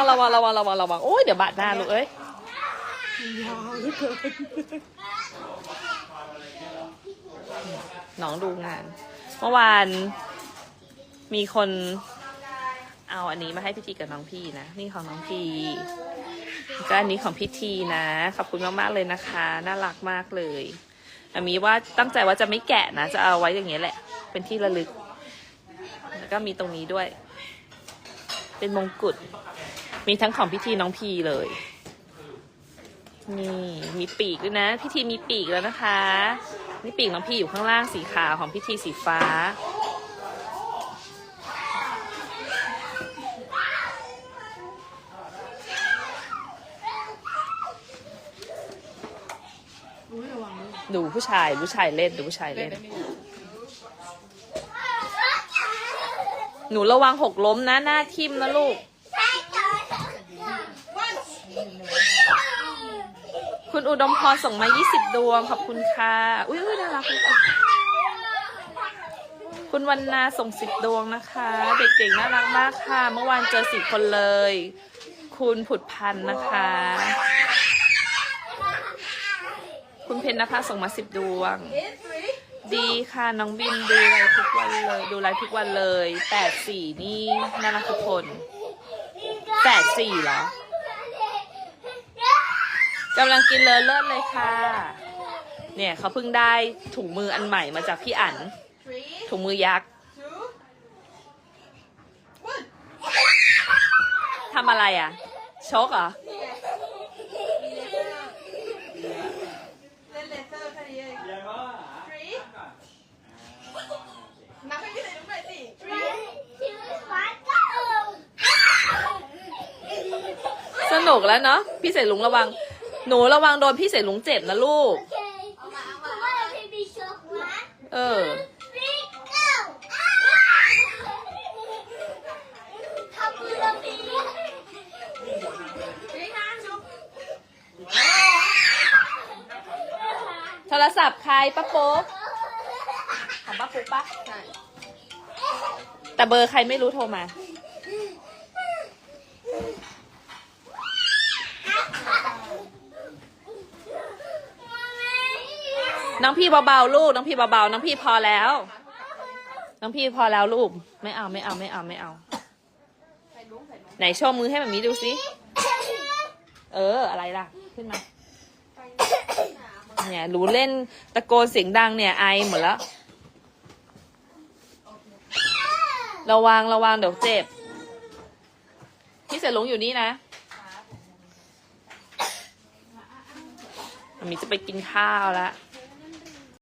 วังระวังระวังระวังระวังโอ้ยเดี๋ยวบาดหน้าลูกเอ้ยยาเลือเกินน้องดูงาน เมื่อวานมีคนเอาอันนี้มาให้พิธีกับน้องพี่นะ นี่ของน้องพี่ก็อันนี้ของพิธีนะ ขอบคุณมากๆเลยนะคะ น่ารักมากเลยอามีว่าตั้งใจว่าจะไม่แกะนะ จะเอาไว้อย่างเงี้ยแหละ เป็นที่ระลึก แล้วก็มีตรงนี้ด้วย เป็นมงกุฎ มีทั้งของพิธีน้องพีเลย นี่มีปีกด้วยนะ พิธีมีปีกแล้วนะคะ นี่ปีกน้องพีอยู่ข้างล่างสีขาวของพิธีสีฟ้า ดูผู้ชายผู้ชายเล่นดูผู้ชายเล่น หนูระวังหกล้มนะ หน้าทิ่มนะลูก คุณอุดมพรส่งมา 20 ดวง ขอบคุณค่ะ อุ้ยน่ารักคุณวันนาส่ง10ดวงนะคะ เด็กๆน่ารักมากค่ะ เมื่อวานเจอสี่คนเลย คุณผุดพันธ์นะคะ คุณเพญนภาส่งมา10ดวง ดีค่ะน้องบินดูไลฟ์ทุกวันเลยดูไลฟ์ทุกวันเลยแปดสี่นี่น่ารักทุกคนแปดสี่เหรอ กำลังกินเลอเลิศเลยค่ะ เนี่ยเขาเพิ่งได้ถุงมืออันใหม่มาจากพี่อั๋นถุงมือยักษ์ทำอะไรอะชกเหรอเล่นเลเซอร์แค่นี้เองทรีนับให้พี่เลยดูหน่อยสิทรีสนุกแล้วเนาะพี่เสลุงระวัง หนูระวังโดนพี่เสลุงเจ็บนะลูก เออ โทรศัพท์ใครป้าปุ๊กของป้าปุ๊กปะใช่แต่เบอร์ใครไม่รู้โทรมา น้องพี่เบาๆลูก น้องพี่เบาๆน้องพี่พอแล้ว น้องพี่พอแล้วลูก ไม่เอาไม่เอาไม่เอาไม่เอา ไหนโชว์มือให้แบบนี้ดูสิเออ อะไรล่ะ ขึ้นมา เนี่ยรู้เล่นตะโกนเสียงดังเนี่ยไอหมดแล้ว ระวังระวังเดี๋ยวเจ็บ พี่เสรลุงอยู่นี่นะมันมีจะไปกินข้าวแล้ว